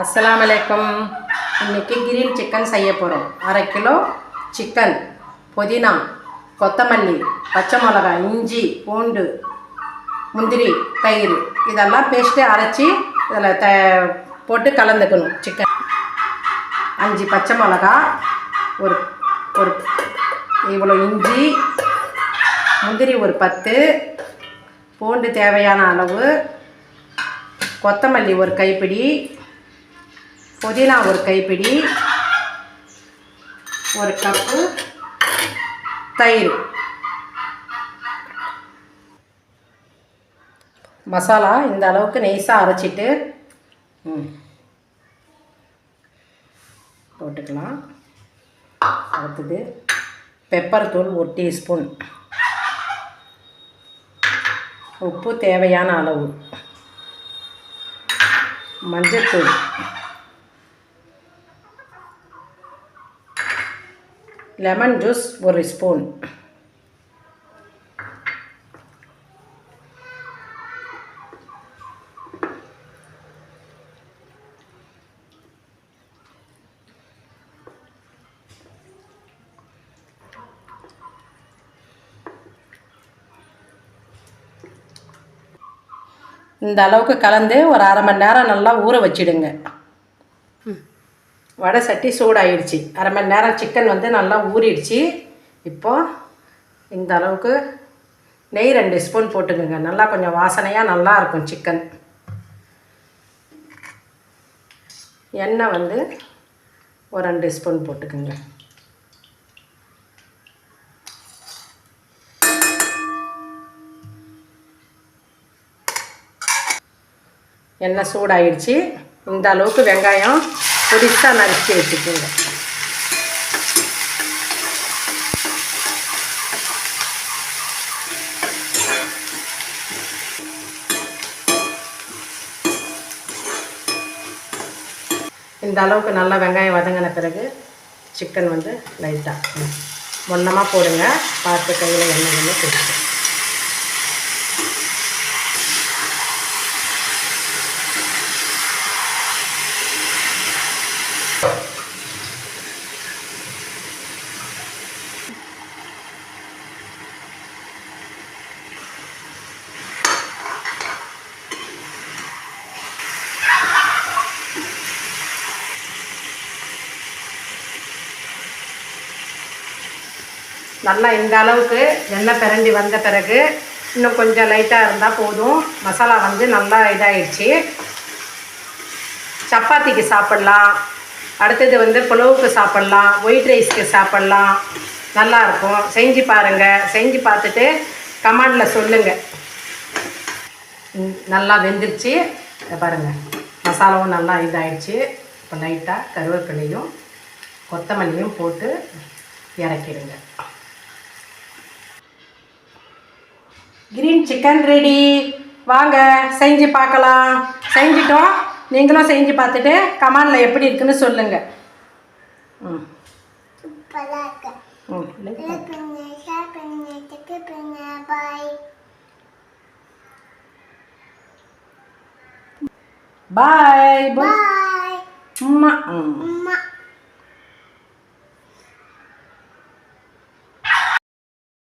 அஸ்ஸலாமு அலைக்கும். இன்னைக்கு கிரில் சிக்கன் செய்ய போகிறோம் அரை கிலோ சிக்கன் புதினா கொத்தமல்லி பச்சை மிளகாய் இஞ்சி பூண்டு முந்திரி தயிர். இதெல்லாம் பேஸ்ட்டு அரைச்சி இதில் த போட்டு கலந்துக்கணும் சிக்கன் அஞ்சு பச்சை மிளகா ஒரு ஒரு இவ்வளோ இஞ்சி முந்திரி ஒரு பத்து பூண்டு தேவையான அளவு கொத்தமல்லி ஒரு கைப்பிடி புதினா ஒரு கைப்பிடி ஒரு கப்பு தயிர். மசாலா இந்த அளவுக்கு நெய்ஸாக அரைச்சிட்டு போட்டுக்கலாம். அடுத்தது பெப்பர் தூள் ஒரு டீஸ்பூன். உப்பு தேவையான அளவு. மஞ்சத்தூள். லெமன் ஜூஸ் ஒரு ஸ்பூன் இந்த அளவுக்கு கலந்து ஒரு அரை மணி நேரம் நல்லா ஊற வச்சிடுங்க. வடை சட்டி சூடாயிடுச்சு. அரை மணி நேரம் சிக்கன் வந்து நல்லா ஊறிடுச்சு. இப்போது இந்த அளவுக்கு நெய் ரெண்டு ஸ்பூன் போட்டுக்கோங்க. நல்லா கொஞ்சம் வாசனையாக நல்லா இருக்கும் சிக்கன் எண்ணெய் வந்து ஒரு ரெண்டு ஸ்பூன் போட்டுக்கோங்க. எண்ணெய் சூடாயிடுச்சு. இந்த அளவுக்கு வெங்காயம் பொடிசாக நறுக்கி வச்சுக்கோங்க. இந்த அளவுக்கு நல்லா வெங்காயம் வதங்கின பிறகு சிக்கன் வந்து லைட்டாக மொன்னமாக போடுங்க. பார்த்து கையில் எண்ணெய் எண்ணெய் போட்டுங்க நல்லா இந்த அளவுக்கு எண்ணெய் பிறண்டி வந்த பிறகு இன்னும் கொஞ்சம் லைட்டாக இருந்தால் போதும். மசாலா வந்து நல்லா இதாகிடுச்சு சப்பாத்திக்கு சாப்பிட்லாம். அடுத்தது வந்து புலவுக்கு சாப்பிட்லாம். ஒயிட் ரைஸ்க்கு சாப்பிட்லாம். நல்லாயிருக்கும் செஞ்சு பாருங்கள் செஞ்சு பார்த்துட்டு கமாண்டில் சொல்லுங்கள் நல்லா வெந்துருச்சு. பாருங்கள் மசாலாவும் நல்லா இதாயிடுச்சு. இப்போ லைட்டாக கருவேப்பிலையும் கொத்தமல்லியும் போட்டு இறக்கிடுங்க. கிரீன் சிக்கன் ரெடி வாங்க செஞ்சு பார்க்கலாம். செஞ்சிட்டோம். நீங்களும் செஞ்சு பார்த்துட்டு கமாண்டில் எப்படி இருக்குன்னு சொல்லுங்கள் ம். பாய் பாய் அம்மா ம். Bye.